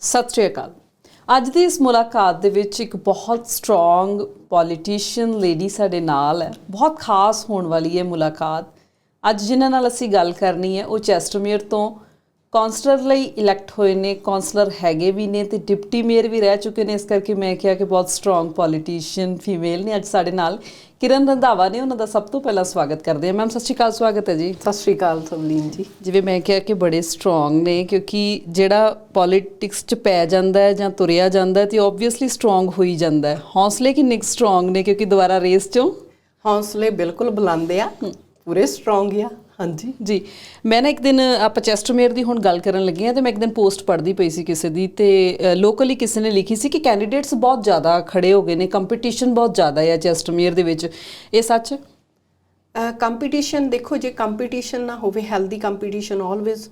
ਸਤਿ ਸ਼੍ਰੀ ਅਕਾਲ। ਅੱਜ ਦੀ ਇਸ ਮੁਲਾਕਾਤ ਦੇ ਵਿੱਚ ਇੱਕ ਬਹੁਤ ਸਟਰੋਂਗ ਪੋਲੀਟੀਸ਼ੀਅਨ ਲੇਡੀ ਸਾਡੇ ਨਾਲ ਹੈ। ਬਹੁਤ ਖਾਸ ਹੋਣ ਵਾਲੀ ਹੈ ਮੁਲਾਕਾਤ। ਅੱਜ ਜਿਨ੍ਹਾਂ ਨਾਲ ਅਸੀਂ ਗੱਲ ਕਰਨੀ ਹੈ, ਉਹ ਚੈਸਟਰਮੀਅਰ ਤੋਂ ਕਾਉਂਸਲਰ ਲਈ ਇਲੈਕਟ ਹੋਏ ਨੇ ਕਾਉਂਸਲਰ ਹੈਗੇ ਵੀ ਨੇ ਤੇ ਡਿਪਟੀ ਮੇਅਰ ਵੀ ਰਹਿ ਚੁੱਕੇ ਨੇ। ਇਸ ਕਰਕੇ ਮੈਂ ਕਿਹਾ ਕਿ ਬਹੁਤ ਸਟਰੋਂਗ ਪੋਲੀਟੀਸ਼ੀਅਨ ਫੀਮੇਲ ਨੇ ਅੱਜ ਸਾਡੇ ਨਾਲ। ਕਿਰਨ ਰੰਧਾਵਾ ਨੇ ਉਹਨਾਂ ਦਾ ਸਭ ਤੋਂ ਪਹਿਲਾਂ ਸਵਾਗਤ ਕਰਦੇ ਹਾਂ। ਮੈਮ ਸਤਿ ਸ਼੍ਰੀ ਅਕਾਲ ਸਵਾਗਤ ਹੈ ਜੀ। ਸਤਿ ਸ਼੍ਰੀ ਅਕਾਲ ਸਵਲੀਨ ਜੀ। ਜਿਵੇਂ ਮੈਂ ਕਿਹਾ ਕਿ ਬੜੇ ਸਟਰੋਂਗ ਨੇ ਕਿਉਂਕਿ ਜਿਹੜਾ ਪੋਲਿਟਿਕਸ 'ਚ ਪੈ ਜਾਂਦਾ ਹੈ ਜਾਂ ਤੁਰਿਆ ਜਾਂਦਾ ਹੈ ਤੇ ਆਬਵੀਅਸਲੀ ਸਟਰੋਂਗ ਹੋਈ ਜਾਂਦਾ ਹੈ। ਹੌਸਲੇ ਕਿੰਨੇ ਸਟਰੋਂਗ ਨੇ ਕਿਉਂਕਿ ਦੁਬਾਰਾ ਰੇਸ 'ਚੋਂ? ਹੌਸਲੇ ਬਿਲਕੁਲ ਬੁਲੰਦ ਆ। ਪੂਰੇ ਸਟਰੋਂਗ ਆ। ਹਾਂਜੀ ਜੀ। ਮੈਂ ਨਾ ਇੱਕ ਦਿਨ ਆਪਾਂ ਚੈਸਟਰਮੇਅਰ ਦੀ ਹੁਣ ਗੱਲ ਕਰਨ ਲੱਗੇ ਆ ਤੇ ਮੈਂ ਇੱਕ ਦਿਨ ਪੋਸਟ ਪੜ੍ਹਦੀ ਪਈ ਸੀ ਕਿਸੇ ਦੀ ਤੇ ਲੋਕਲੀ ਕਿਸੇ ਨੇ ਲਿਖੀ ਸੀ ਕਿ ਕੈਂਡੀਡੇਟਸ ਬਹੁਤ ਜ਼ਿਆਦਾ ਖੜੇ ਹੋ ਗਏ ਨੇ ਕੰਪੀਟੀਸ਼ਨ ਬਹੁਤ ਜ਼ਿਆਦਾ ਹੈ ਚੈਸਟਰਮੇਅਰ ਦੇ ਵਿੱਚ। ਇਹ ਸੱਚ? ਕੰਪੀਟੀਸ਼ਨ ਦੇਖੋ ਜੇ ਕੰਪੀਟੀਸ਼ਨ ਨਾ ਹੋਵੇ ਹੈਲਦੀ ਕੰਪੀਟੀਸ਼ਨ ਆਲਵੇਜ਼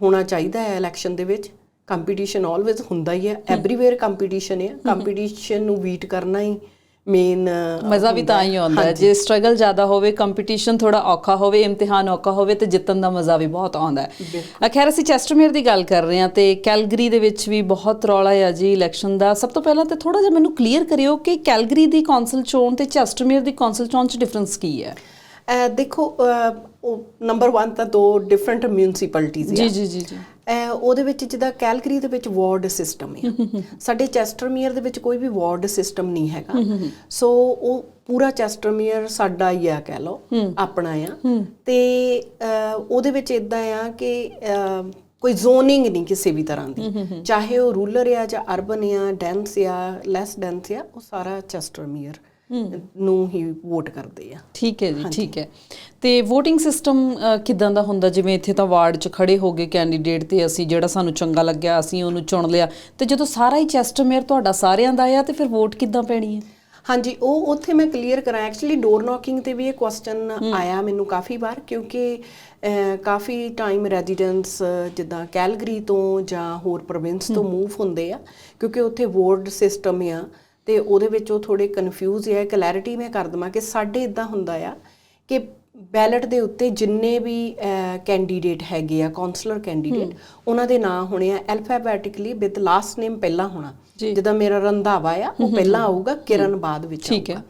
ਹੋਣਾ ਚਾਹੀਦਾ ਹੈ ਇਲੈਕਸ਼ਨ ਦੇ ਵਿੱਚ। ਕੰਪੀਟੀਸ਼ਨ ਆਲਵੇਜ਼ ਹੁੰਦਾ ਹੀ ਹੈ ਐਵਰੀਵੇਅਰ ਕੰਪੀਟੀਸ਼ਨ ਹੈ। ਕੰਪੀਟੀਸ਼ਨ ਨੂੰ ਬੀਟ ਕਰਨਾ ਹੀ ਮੇਨ ਮਜ਼ਾ ਵੀ ਤਾਂ ਹੀ ਆਉਂਦਾ ਹੈ। ਜੇ ਸਟਰਗਲ ਜ਼ਿਆਦਾ ਹੋਵੇ ਕੰਪੀਟੀਸ਼ਨ ਥੋੜਾ ਔਖਾ ਹੋਵੇ ਇਮਤਿਹਾਨ ਔਖਾ ਹੋਵੇ ਤੇ ਜਿੱਤਣ ਦਾ ਮਜ਼ਾ ਵੀ ਬਹੁਤ ਆਉਂਦਾ ਹੈ। ਅਖੈਰ ਅਸੀਂ ਚੈਸਟਰਮੇਅਰ ਦੀ ਗੱਲ ਕਰ ਰਹੇ ਹਾਂ ਤੇ ਕੈਲਗਰੀ ਦੇ ਵਿੱਚ ਵੀ ਬਹੁਤ ਰੌਲਾ ਹੈ ਜੀ ਇਲੈਕਸ਼ਨ ਦਾ। ਸਭ ਤੋਂ ਪਹਿਲਾਂ ਤੇ ਥੋੜਾ ਜਿਹਾ ਮੈਨੂੰ ਕਲੀਅਰ ਕਰਿਓ ਕਿ ਕੈਲਗਰੀ ਦੀ ਕੌਂਸਲ ਚੋਣ ਤੇ ਚੈਸਟਰਮੇਅਰ ਦੀ ਕੌਂਸਲ ਚੋਣ 'ਚ ਡਿਫਰੈਂਸ ਕੀ ਹੈ? ਦੇਖੋ ਨੰਬਰ 1 ਤਾਂ ਦੋ ਡਿਫਰੈਂਟ ਮਿਊਨਿਸਪੈਲਿਟੀਜ਼ ਜੀ ਜੀ ਜੀ ਜੀ। ਉਹਦੇ ਵਿੱਚ ਜਿੱਦਾਂ ਕੈਲਗਰੀ ਦੇ ਵਿੱਚ ਵਾਰਡ ਸਿਸਟਮ ਹੈ ਸਾਡੇ ਚੈਸਟਰਮੀਅਰ ਦੇ ਵਿੱਚ ਕੋਈ ਵੀ ਵਾਰਡ ਸਿਸਟਮ ਨਹੀਂ ਹੈਗਾ। ਸੋ ਉਹ ਪੂਰਾ ਚੈਸਟਰਮੀਅਰ ਸਾਡਾ ਹੀ ਆ ਕਹਿ ਲਓ ਆਪਣਾ ਆ। ਤੇ ਉਹਦੇ ਵਿੱਚ ਇਦਾਂ ਆ ਕਿ ਕੋਈ ਜ਼ੋਨਿੰਗ ਨਹੀਂ ਕਿਸੇ ਵੀ ਤਰ੍ਹਾਂ ਦੀ। ਚਾਹੇ ਉਹ ਰੂਰਲ ਆ ਜਾਂ ਅਰਬਨ ਆ ਡੈਂਸ ਆ ਲੈਸ ਡੈਂਸ ਆ ਉਹ ਸਾਰਾ ਚੈਸਟਰਮੀਅਰ ਨੂੰ ਹੀ ਵੋਟ ਕਰਦੇ ਆ। ਠੀਕ ਹੈ ਜੀ ਠੀਕ ਹੈ। ਤੇ VOTING ਸਿਸਟਮ ਕਿਦਾਂ ਦਾ ਹੁੰਦਾ? ਜਿਵੇਂ ਇੱਥੇ ਤਾਂ ਵਾਰਡ 'ਚ ਖੜੇ ਹੋ ਗਏ ਕੈਂਡੀਡੇਟ ਤੇ ਅਸੀਂ ਜਿਹੜਾ ਸਾਨੂੰ ਚੰਗਾ ਲੱਗਿਆ ਅਸੀਂ ਉਹਨੂੰ ਚੁਣ ਲਿਆ। ਤੇ ਜਦੋਂ ਸਾਰਾ ਹੀ ਚੈਸਟਰਮੇਅਰ ਤੁਹਾਡਾ ਸਾਰਿਆਂ ਦਾ ਆ ਤੇ ਫਿਰ ਵੋਟ ਕਿੱਦਾਂ ਪੈਣੀ ਹੈ? ਹਾਂਜੀ ਉਹ ਉੱਥੇ ਮੈਂ ਕਲੀਅਰ ਕਰਾਂ। ਐਕਚੁਅਲੀ ਡੋਰ ਨੌਕਿੰਗ ਤੇ ਵੀ ਇਹ ਕੁਐਸਚਨ ਆਇਆ ਮੈਨੂੰ ਕਾਫੀ ਵਾਰ ਕਿਉਂਕਿ ਕਾਫੀ ਟਾਈਮ ਰੈਜ਼ੀਡੈਂਟਸ ਜਿੱਦਾਂ ਕੈਲਗਰੀ ਤੋਂ ਜਾਂ ਹੋਰ ਪ੍ਰੋਵਿੰਸ ਤੋਂ ਮੂਵ ਹੁੰਦੇ ਆ ਕਿਉਂਕਿ ਉੱਥੇ ਵਾਰਡ ਸਿਸਟਮ ਆ। ਤੇ ਉਹਦੇ ਵਿੱਚ ਉਹ ਥੋੜੇ ਕਨਫਿਊਜ਼ ਹੈ ਕਲੈਰਿਟੀ ਮੈਂ ਕਰ ਦਵਾਂ ਕਿ ਸਾਡੇ ਇਦਾਂ ਹੁੰਦਾ ਆ ਕਿ ਬੈਲਟ ਦੇ ਉੱਤੇ ਜਿੰਨੇ ਵੀ ਕੈਂਡੀਡੇਟ ਹੈਗੇ ਆ ਕਾਉਂਸਲਰ ਕੈਂਡੀਡੇਟ ਉਹਨਾਂ ਦੇ ਨਾਂ ਹੋਣੇ ਆ ਅਲਫਾਬੈਟਿਕਲੀ ਵਿਦ ਲਾਸਟ ਨੇਮ ਪਹਿਲਾਂ ਹੋਣਾ। ਜਿੱਦਾਂ ਮੇਰਾ ਰੰਧਾਵਾ ਆ ਉਹ ਪਹਿਲਾਂ ਆਊਗਾ ਕਿਰਨ ਬਾਅਦ ਵਿੱਚ ਠੀਕ ਹੈ। ਆਊਗਾ।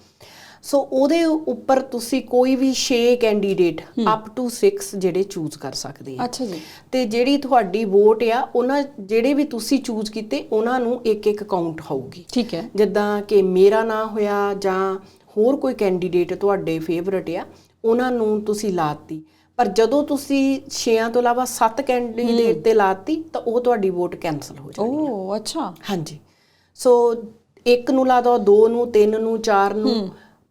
ਸੋ ਉਹਦੇ ਉੱਪਰ ਤੁਸੀਂ ਕੋਈ ਵੀ 6 ਕੈਂਡੀਡੇਟ ਅਪ ਟੂ 6 ਜਿਹੜੇ ਚੂਜ਼ ਕਰ ਸਕਦੇ ਆ। ਅੱਛਾ ਜੀ। ਤੇ ਜਿਹੜੀ ਤੁਹਾਡੀ ਵੋਟ ਆ ਉਹਨਾਂ ਜਿਹੜੇ ਵੀ ਤੁਸੀਂ ਚੂਜ਼ ਕੀਤੇ ਉਹਨਾਂ ਨੂੰ ਇੱਕ ਇੱਕ ਕਾਊਂਟ ਹੋਊਗੀ। ਠੀਕ ਹੈ। ਜਿੱਦਾਂ ਕਿ ਮੇਰਾ ਨਾਂ ਹੋਇਆ ਜਾਂ ਹੋਰ ਕੋਈ ਕੈਂਡੀਡੇਟ ਤੁਹਾਡੇ ਫੇਵਰਟ ਆ ਉਹਨਾਂ ਨੂੰ ਤੁਸੀਂ ਲਾਤੀ। ਪਰ ਜਦੋਂ ਤੁਸੀਂ 6 ਤੋਂ ਇਲਾਵਾ 7 ਕੈਂਡੀਡੇਟ ਤੇ ਲਾਤੀ ਤਾਂ ਉਹ ਤੁਹਾਡੀ ਵੋਟ ਕੈਨਸਲ ਹੋ ਜਾਣੀ ਓ ਅੱਛਾ। ਹਾਂਜੀ। ਸੋ ਇੱਕ ਨੂੰ ਲਾ ਦੋ ਦੋ ਨੂੰ ਤਿੰਨ ਨੂੰ ਚਾਰ ਨੂੰ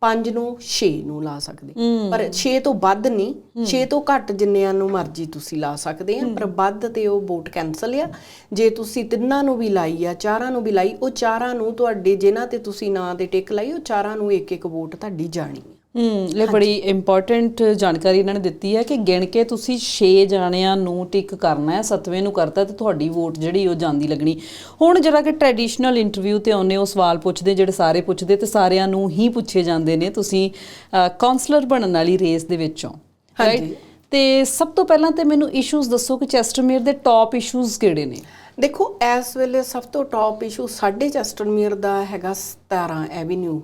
ਪੰਜ ਨੂੰ 6 ਨੂੰ ਲਾ ਸਕਦੇ। ਪਰ 6 ਤੋਂ ਵੱਧ ਨਹੀਂ 6 ਤੋਂ ਘੱਟ ਜਿੰਨਿਆਂ ਨੂੰ ਮਰਜ਼ੀ ਤੁਸੀਂ ਲਾ ਸਕਦੇ ਆ। ਪਰ ਵੱਧ ਤੇ ਉਹ ਵੋਟ ਕੈਨਸਲ ਆ। ਜੇ ਤੁਸੀਂ ਤਿੰਨਾਂ ਨੂੰ ਵੀ ਲਾਈ ਆ ਚਾਰਾਂ ਨੂੰ ਵੀ ਲਾਈ ਉਹ ਚਾਰਾਂ ਨੂੰ ਤੁਹਾਡੇ ਜਿਨ੍ਹਾਂ ਤੇ ਤੁਸੀਂ ਨਾਂ ਦੇ ਟਿਕ ਲਾਈ ਉਹ ਚਾਰਾਂ ਨੂੰ ਇੱਕ ਇੱਕ ਵੋਟ ਤੁਹਾਡੀ ਜਾਣੀ ਹੂੰ ਲੈ ਬੜੀ ਇੰਪੋਰਟੈਂਟ ਜਾਣਕਾਰੀ ਇਹਨਾਂ ਨੇ ਦਿੱਤੀ ਹੈ ਕਿ ਗਿਣ ਕੇ ਤੁਸੀਂ 6 ਜਾਣਿਆਂ ਨੂੰ ਟਿਕ ਕਰਨਾ ਹੈ ਸੱਤਵੇਂ ਨੂੰ ਕਰਤਾ ਤੇ ਤੁਹਾਡੀ ਵੋਟ ਜਿਹੜੀ ਉਹ ਜਾਂਦੀ ਲੱਗਣੀ। ਹੁਣ ਜਿਹੜਾ ਕਿ ਟ੍ਰੈਡੀਸ਼ਨਲ ਇੰਟਰਵਿਊ ਤੇ ਆਉਨੇ ਉਹ ਸਵਾਲ ਪੁੱਛਦੇ ਜਿਹੜੇ ਸਾਰੇ ਪੁੱਛਦੇ ਤੇ ਸਾਰਿਆਂ ਨੂੰ ਹੀ ਪੁੱਛੇ ਜਾਂਦੇ ਨੇ। ਤੁਸੀਂ ਕਾਉਂਸਲਰ ਬਣਨ ਵਾਲੀ ਰੇਸ ਦੇ ਵਿੱਚੋਂ ਹਾਂਜੀ। ਤੇ ਸਭ ਤੋਂ ਪਹਿਲਾਂ ਤੇ ਮੈਨੂੰ ਇਸ਼ੂਜ਼ ਦੱਸੋ ਕਿ ਚੈਸਟਰਮੇਅਰ ਦੇ ਟੌਪ ਇਸ਼ੂਜ਼ ਕਿਹੜੇ ਨੇ? ਦੇਖੋ ਇਸ ਵੇਲੇ ਸਭ ਤੋਂ ਟੌਪ ਇਸ਼ੂ ਸਾਡੇ ਚੈਸਟਰਮੀਅਰ ਦਾ ਹੈਗਾ 17 ਐਵੀਨਿਊ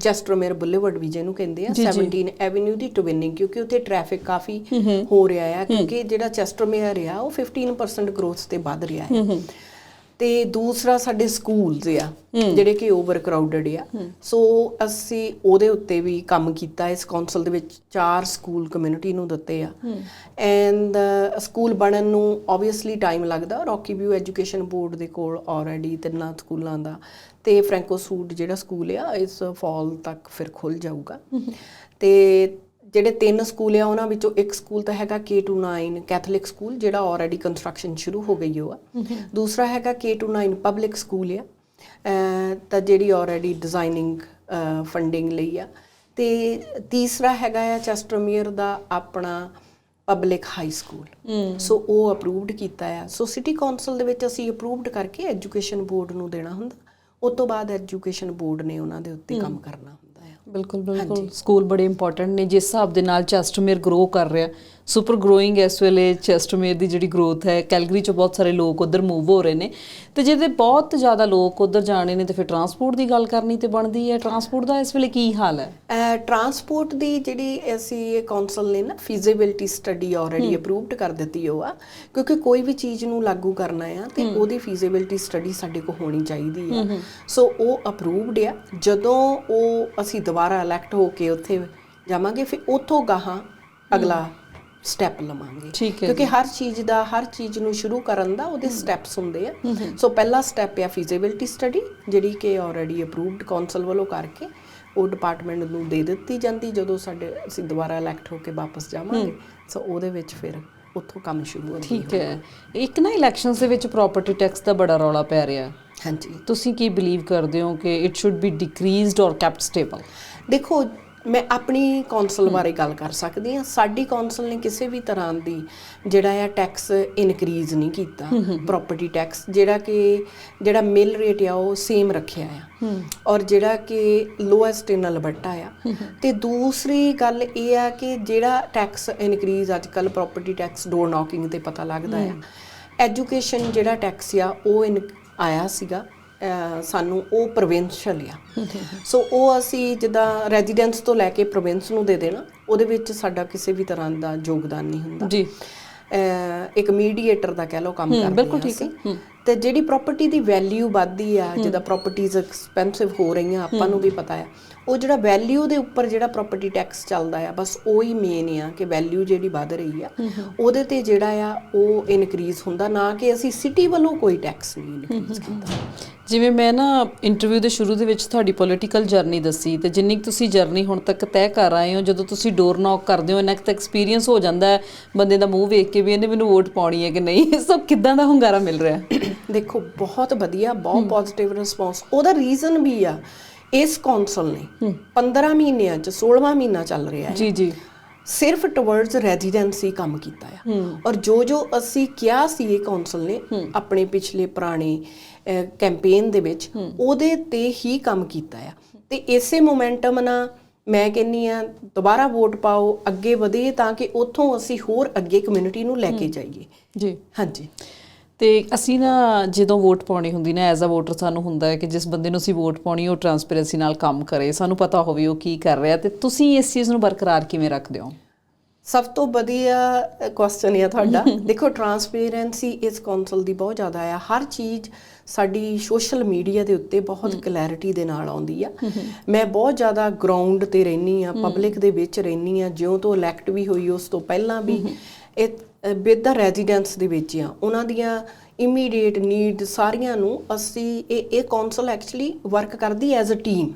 ਚੈਸਟਰਮੀਅਰ ਬੁਲੇਵਰਡ ਵੀ ਜਿਹਨੂੰ ਕਹਿੰਦੇ ਆ 17 ਐਵੀਨਿਊ ਦੀ ਟਵਿਨਿੰਗ ਕਿਉਂਕਿ ਉੱਥੇ ਟ੍ਰੈਫਿਕ ਕਾਫੀ ਹੋ ਰਿਹਾ ਆ ਕਿਉਂਕਿ ਜਿਹੜਾ ਚੈਸਟਰਮੀਅਰ ਆ ਉਹ 15% ਗਰੋਥ ਤੇ ਵੱਧ ਰਿਹਾ ਹੈ। ਤੇ ਦੂਸਰਾ ਸਾਡੇ ਸਕੂਲਸ ਆ ਜਿਹੜੇ ਕਿ ਓਵਰ ਕਰਾਊਡਡ ਆ ਸੋ ਅਸੀਂ ਉਹਦੇ ਉੱਤੇ ਵੀ ਕੰਮ ਕੀਤਾ ਇਸ ਕਾਉਂਸਲ ਦੇ ਵਿੱਚ ਚਾਰ ਸਕੂਲ ਕਮਿਊਨਿਟੀ ਨੂੰ ਦਿੱਤੇ ਆ। ਐਂਡ ਸਕੂਲ ਬਣਨ ਨੂੰ ਆਬਵੀਅਸਲੀ ਟਾਈਮ ਲੱਗਦਾ ਰੌਕੀ ਵਿਊ ਐਜੂਕੇਸ਼ਨ ਬੋਰਡ ਦੇ ਕੋਲ ਆਲਰੇਡੀ ਤਿੰਨਾਂ ਸਕੂਲਾਂ ਦਾ। ਤੇ ਫ੍ਰੈਂਕੋ ਸੂਟ ਜਿਹੜਾ ਸਕੂਲ ਆ ਇਸ ਫਾਲ ਤੱਕ ਫਿਰ ਖੁੱਲ ਜਾਊਗਾ। ਤੇ ਜਿਹੜੇ ਤਿੰਨ ਸਕੂਲ ਆ ਉਹਨਾਂ ਵਿੱਚੋਂ ਇੱਕ ਸਕੂਲ ਤਾਂ ਹੈਗਾ K29 ਕੈਥੋਲਿਕ ਸਕੂਲ ਜਿਹੜਾ ਆਲਰੇਡੀ ਕੰਸਟਰਕਸ਼ਨ ਸ਼ੁਰੂ ਹੋ ਗਈ ਹੋ ਆ। ਦੂਸਰਾ ਹੈਗਾ K29 ਪਬਲਿਕ ਸਕੂਲ ਆ। ਤਾਂ ਜਿਹੜੀ ਆਲਰੇਡੀ ਡਿਜ਼ਾਈਨਿੰਗ ਫੰਡਿੰਗ ਲਈ ਆ। ਤੇ ਤੀਸਰਾ ਹੈਗਾ ਆ ਚੈਸਟਰਮੀਅਰ ਦਾ ਆਪਣਾ ਪਬਲਿਕ ਹਾਈ ਸਕੂਲ ਸੋ ਉਹ ਅਪਰੂਵਡ ਕੀਤਾ ਆ। ਸੋ ਸਿਟੀ ਕਾਉਂਸਲ ਦੇ ਵਿੱਚ ਅਸੀਂ ਅਪਰੂਵਡ ਕਰਕੇ ਐਜੂਕੇਸ਼ਨ ਬੋਰਡ ਨੂੰ ਦੇਣਾ ਹੁੰਦਾ। ਉਸ ਤੋਂ ਬਾਅਦ ਐਜੂਕੇਸ਼ਨ ਬੋਰਡ ਨੇ ਉਹਨਾਂ ਦੇ ਉੱਤੇ ਕੰਮ ਕਰਨਾ ਬਿਲਕੁਲ ਬਿਲਕੁਲ। ਸਕੂਲ ਬੜੇ ਇੰਪੋਰਟੈਂਟ ਨੇ ਜਿਸ ਹਿਸਾਬ ਦੇ ਨਾਲ ਚੈਸਟਰਮੇਅਰ ਗਰੋ ਕਰ ਰਿਹਾ। ਸੁਪਰ ਗਰੋਇੰਗ ਇਸ ਵੇਲੇ ਚੈਸਟਰਮੇਰ ਦੀ ਜਿਹੜੀ ਗਰੋਥ ਹੈ ਕੈਲਗਰੀ ਚ ਬਹੁਤ ਸਾਰੇ ਲੋਕ ਉਧਰ ਮੂਵ ਹੋ ਰਹੇ ਨੇ। ਤੇ ਜਿਹਦੇ ਬਹੁਤ ਜ਼ਿਆਦਾ ਲੋਕ ਉਧਰ ਜਾਣੇ ਨੇ ਤੇ ਫਿਰ ਟਰਾਂਸਪੋਰਟ ਦੀ ਗੱਲ ਕਰਨੀ ਤੇ ਬਣਦੀ ਹੈ। ਟਰਾਂਸਪੋਰਟ ਦਾ ਇਸ ਵੇਲੇ ਕੀ ਹਾਲ ਹੈ? ਟਰਾਂਸਪੋਰਟ ਦੀ ਜਿਹੜੀ ਅਸੀਂ ਕਾਉਂਸਲ ਨੇ ਨਾ ਫੀਜ਼ੀਬਿਲਟੀ ਸਟੱਡੀ ਆਲਰੇਡੀ ਅਪਰੂਵਡ ਕਰ ਦਿੱਤੀ ਉਹ ਆ। ਕਿਉਂਕਿ ਕੋਈ ਵੀ ਚੀਜ਼ ਨੂੰ ਲਾਗੂ ਕਰਨਾ ਆ ਤੇ ਉਹਦੀ ਫੀਜ਼ੀਬਿਲਟੀ ਸਟੱਡੀ ਸਾਡੇ ਕੋਲ ਹੋਣੀ ਚਾਹੀਦੀ ਆ। ਸੋ ਉਹ ਅਪਰੂਵਡ ਆ। ਜਦੋਂ ਉਹ ਅਸੀਂ ਦੁਬਾਰਾ ਇਲੈਕਟ ਹੋ ਕੇ ਉੱਥੇ ਜਾਵਾਂਗੇ ਫਿਰ ਉੱਥੋਂ ਗਾਹਾਂ ਅਗਲਾ ਸਟੈਪ ਲਵਾਂਗੇ। ਕਿਉਂਕਿ ਹਰ ਚੀਜ਼ ਦਾ ਹਰ ਚੀਜ਼ ਨੂੰ ਸ਼ੁਰੂ ਕਰਨ ਦਾ ਉਹਦੇ ਸਟੈਪਸ ਹੁੰਦੇ ਆ। ਸੋ ਪਹਿਲਾ ਸਟੈਪ ਆ ਫੀਜ਼ੀਬਿਲਟੀ ਸਟੱਡੀ ਜਿਹੜੀ ਕਿ ਆਲਰੇਡੀ ਅਪਰੂਵਡ ਕਾਉਂਸਲ ਵੱਲੋਂ ਕਰਕੇ ਉਹ ਡਿਪਾਰਟਮੈਂਟ ਨੂੰ ਦੇ ਦਿੱਤੀ ਜਾਂਦੀ ਜਦੋਂ ਸਾਡੇ ਅਸੀਂ ਦੁਬਾਰਾ ਇਲੈਕਟ ਹੋ ਕੇ ਵਾਪਸ ਜਾਵਾਂਗੇ। ਸੋ ਉਹਦੇ ਵਿੱਚ ਫਿਰ ਉੱਥੋਂ ਕੰਮ ਸ਼ੁਰੂ ਹੁੰਦਾ ਠੀਕ ਹੈ। ਇੱਕ ਨਾ ਇਲੈਕਸ਼ਨਸ ਦੇ ਵਿੱਚ ਪ੍ਰਾਪਰਟੀ ਟੈਕਸ ਦਾ ਬੜਾ ਰੌਲਾ ਪੈ ਰਿਹਾ। ਹਾਂਜੀ। ਤੁਸੀਂ ਕੀ ਬਲੀਵ ਕਰਦੇ ਹੋ ਕਿ it should be decreased or kept stable ਦੇਖੋ ਮੈਂ ਆਪਣੀ ਕੌਂਸਲ ਬਾਰੇ ਗੱਲ ਕਰ ਸਕਦੀ ਹਾਂ। ਸਾਡੀ ਕੌਂਸਲ ਨੇ ਕਿਸੇ ਵੀ ਤਰ੍ਹਾਂ ਦੀ ਜਿਹੜਾ ਆ ਟੈਕਸ ਇਨਕਰੀਜ਼ ਨਹੀਂ ਕੀਤਾ। ਪ੍ਰਾਪਰਟੀ ਟੈਕਸ ਜਿਹੜਾ ਕਿ ਜਿਹੜਾ ਮਿਲ ਰੇਟ ਆ ਉਹ ਸੇਮ ਰੱਖਿਆ ਆ। ਔਰ ਜਿਹੜਾ ਕਿ ਲੋਐਸਟ ਇਨ ਅਲਬਰਟਾ ਆ। ਤੇ ਦੂਸਰੀ ਗੱਲ ਇਹ ਆ ਕਿ ਜਿਹੜਾ ਟੈਕਸ ਇਨਕਰੀਜ਼ ਅੱਜ ਕੱਲ ਪ੍ਰਾਪਰਟੀ ਟੈਕਸ ਡੋਰ ਨੌਕਿੰਗ ਤੇ ਪਤਾ ਲੱਗਦਾ ਆ। ਐਜੂਕੇਸ਼ਨ ਜਿਹੜਾ ਟੈਕਸ ਆ ਉਹ ਇਨ- ਆਇਆ ਸੀਗਾ। ਸਾਨੂੰ ਉਹ ਪ੍ਰੋਵਿੰਸ਼ੀਅਲ ਆ ਸੋ ਉਹ ਅਸੀਂ ਜਿੱਦਾਂ ਰੈਜ਼ੀਡੈਂਸ ਤੋਂ ਲੈ ਕੇ ਪ੍ਰੋਵਿੰਸ ਨੂੰ ਦੇ ਦੇਣਾ ਉਹਦੇ ਵਿੱਚ ਸਾਡਾ ਕਿਸੇ ਵੀ ਤਰ੍ਹਾਂ ਦਾ ਯੋਗਦਾਨ ਨਹੀਂ ਹੁੰਦਾ। ਜੀ। ਇੱਕ ਮੀਡੀਏਟਰ ਦਾ ਕਹਿ ਲਓ ਕੰਮ ਕਰਦੇ ਬਿਲਕੁਲ ਹਾਂ ਠੀਕ ਹੈ। ਤੇ ਜਿਹੜੀ ਪ੍ਰਾਪਰਟੀ ਦੀ ਵੈਲਿਊ ਵੱਧਦੀ ਆ ਜਿਹਦਾ ਪ੍ਰਾਪਰਟੀਆਂ ਐਕਸਪੈਂਸਿਵ ਹੋ ਰਹੀਆਂ ਆਪਾਂ ਨੂੰ ਵੀ ਪਤਾ ਆ ਉਹ ਜਿਹੜਾ ਵੈਲਿਊ ਦੇ ਉੱਪਰ ਜਿਹੜਾ ਪ੍ਰਾਪਰਟੀ ਟੈਕਸ ਚੱਲਦਾ ਆ ਬਸ ਉਹ ਹੀ ਮੇਨ ਆ ਕਿ ਵੈਲਿਊ ਜਿਹੜੀ ਵੱਧ ਰਹੀ ਆ ਉਹਦੇ ਤੇ ਜਿਹੜਾ ਆ ਉਹ ਇਨਕਰੀਜ਼ ਹੁੰਦਾ ਨਾ ਕਿ ਅਸੀਂ ਸਿਟੀ ਵੱਲੋਂ ਕੋਈ ਟੈਕਸ ਨਹੀਂ ਇਨਕਰੀਜ਼ ਕੀਤਾ। ਜਿਵੇਂ ਮੈਂ ਨਾ ਇੰਟਰਵਿਊ ਦੇ ਸ਼ੁਰੂ ਦੇ ਵਿੱਚ ਤੁਹਾਡੀ ਪੋਲੀਟੀਕਲ ਜਰਨੀ ਦੱਸੀ ਤੇ ਜਿੰਨੀ ਕੁ ਤੁਸੀਂ ਜਰਨੀ ਹੁਣ ਤੱਕ ਤੈਅ ਕਰ ਆਏ ਹੋ ਜਦੋਂ ਤੁਸੀਂ ਡੋਰ ਨੌਕ ਕਰਦੇ ਹੋ ਇੰਨਾ ਕੁ ਤਾਂ ਐਕਸਪੀਰੀਅੰਸ ਹੋ ਜਾਂਦਾ ਹੈ ਬੰਦੇ ਦਾ ਮੂੰਹ ਵੇਖ ਕੇ ਵੀ ਇਹਨੇ ਮੈਨੂੰ ਵੋਟ ਪਾਉਣੀ ਹੈ ਕਿ ਨਹੀਂ ਇਹ ਸਭ ਕਿੱਦਾਂ ਦਾ ਹੁੰਗਾਰਾ ਮਿਲ ਰਿਹਾ? ਹੈ ਦੇਖੋ ਬਹੁਤ ਵਧੀਆ ਬਹੁਤ ਪੋਜ਼ਿਟਿਵ ਰਿਸਪੌਂਸ ਉਹਦਾ ਰੀਜ਼ਨ ਵੀ ਆ ਇਸ ਕੌਂਸਲ ਨੇ 15 ਮਹੀਨਿਆਂ ਚ 16ਵਾਂ ਮਹੀਨਾ ਚੱਲ ਰਿਹਾ ਹੈ। ਜੀ ਜੀ। ਸਿਰਫ ਟਵਰਡਸ ਰੈਜ਼ੀਡੈਂਸੀ ਕੰਮ ਕੀਤਾ ਆ। ਔਰ ਜੋ ਜੋ ਅਸੀਂ ਕਿਹਾ ਸੀ ਇਹ ਕੌਂਸਲ ਨੇ ਆਪਣੇ ਪਿਛਲੇ ਪੁਰਾਣੇ ਕੈਂਪੇਨ ਦੇ ਵਿੱਚ ਉਹਦੇ ਤੇ ਹੀ ਕੰਮ ਕੀਤਾ ਆ। ਤੇ ਇਸੇ ਮੋਮੈਂਟਮ ਨਾਲ ਮੈਂ ਕਹਿੰਨੀ ਆ ਦੁਬਾਰਾ ਵੋਟ ਪਾਓ ਅੱਗੇ ਵਧੇ ਤਾਂ ਕਿ ਉੱਥੋਂ ਅਸੀਂ ਹੋਰ ਅੱਗੇ ਕਮਿਊਨਿਟੀ ਨੂੰ ਲੈ ਕੇ ਜਾਈਏ। ਜੀ। ਹਾਂਜੀ। ਤੇ ਅਸੀਂ ਨਾ ਜਦੋਂ ਵੋਟ ਪਾਉਣੀ ਹੁੰਦੀ ਨਾ ਐਜ਼ ਅ ਵੋਟਰ ਸਾਨੂੰ ਹੁੰਦਾ ਹੈ ਕਿ ਜਿਸ ਬੰਦੇ ਨੂੰ ਅਸੀਂ ਵੋਟ ਪਾਉਣੀ ਉਹ ਟਰਾਂਸਪੇਰੈਂਸੀ ਨਾਲ ਕੰਮ ਕਰੇ। ਸਾਨੂੰ ਪਤਾ ਹੋਵੇ ਉਹ ਕੀ ਕਰ ਰਿਹਾ ਤੇ ਤੁਸੀਂ ਇਸ ਚੀਜ਼ ਨੂੰ ਬਰਕਰਾਰ ਕਿਵੇਂ ਰੱਖਦੇ ਹੋ? ਸਭ ਤੋਂ ਵਧੀਆ ਕੁਐਸਚਨ ਹੈ ਤੁਹਾਡਾ। ਦੇਖੋ ਟਰਾਂਸਪੇਰੈਂਸੀ ਇਸ ਕੌਂਸਲ ਦੀ ਬਹੁਤ ਜ਼ਿਆਦਾ ਆ। ਹਰ ਚੀਜ਼ ਸਾਡੀ ਸੋਸ਼ਲ ਮੀਡੀਆ ਦੇ ਉੱਤੇ ਬਹੁਤ ਕਲੈਰਿਟੀ ਦੇ ਨਾਲ ਆਉਂਦੀ ਆ। ਮੈਂ ਬਹੁਤ ਜ਼ਿਆਦਾ ਗਰਾਊਂਡ ਤੇ ਰਹਿਨੀ ਆ ਪਬਲਿਕ ਦੇ ਵਿੱਚ ਰਹਿਨੀ ਆ। ਜਿਉਂ ਤੋਂ ਇਲੈਕਟ ਵੀ ਹੋਈ ਉਸ ਤੋਂ ਪਹਿਲਾਂ ਵੀ ਇਹ ਵਿਦ ਦਾ ਰੈਜ਼ੀਡੈਂਸ ਦੇ ਵਿੱਚ ਆ। ਉਹਨਾਂ ਦੀਆਂ ਇਮੀਡੀਏਟ ਨੀਡ ਸਾਰੀਆਂ ਨੂੰ ਅਸੀਂ ਇਹ ਇਹ ਕੌਂਸਲ ਐਕਚੁਅਲੀ ਵਰਕ ਕਰਦੀ ਐਜ਼ ਅ ਟੀਮ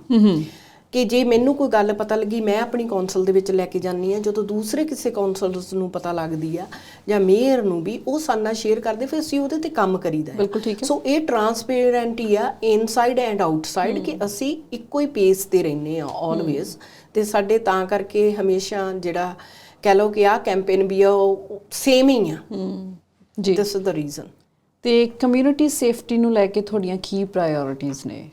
ਕਿ ਜੇ ਮੈਨੂੰ ਕੋਈ ਗੱਲ ਪਤਾ ਲੱਗੀ ਮੈਂ ਆਪਣੀ ਕੌਂਸਲ ਦੇ ਵਿੱਚ ਲੈ ਕੇ ਜਾਂਦੀ ਆ ਜਦੋਂ ਦੂਸਰੇ ਕਿਸੇ ਕੌਂਸਲਰਸ ਨੂੰ ਪਤਾ ਲੱਗਦੀ ਆ ਜਾਂ ਮੇਅਰ ਨੂੰ ਵੀ ਉਹ ਸਾਡੇ ਨਾਲ ਸ਼ੇਅਰ ਕਰਦੇ ਫਿਰ ਅਸੀਂ ਉਹਦੇ ਤੇ ਕੰਮ ਕਰੀਦਾ। ਬਿਲਕੁਲ ਠੀਕ ਹੈ। ਸੋ ਇਹ ਟਰਾਂਸਪੇਰੈਂਟੀ ਆ ਇਨਸਾਈਡ ਐਂਡ ਆਊਟਸਾਈਡ ਕਿ ਅਸੀਂ ਇੱਕੋ ਹੀ ਪੇਸ ਤੇ ਰਹਿੰਦੇ ਆ ਆਲਵੇਜ਼ ਤੇ ਸਾਡੇ ਤਾਂ ਕਰਕੇ ਹਮੇਸ਼ਾ ਜਿਹੜਾ ਕਹਿ ਲਓ ਕਿ ਆ ਕੈਂਪੇਨ ਵੀ ਆ ਉਹ ਸੇਮ ਹੀ ਆ। ਜੀ। ਦਿਸ ਇਜ਼ ਦ ਰੀਜ਼ਨ ਤੇ ਕਮਿਊਨਿਟੀ ਸੇਫਟੀ ਨੂੰ ਲੈ ਕੇ ਤੁਹਾਡੀਆਂ ਕੀ ਪ੍ਰਾਇੋਰਟੀਆਂ ਨੇ?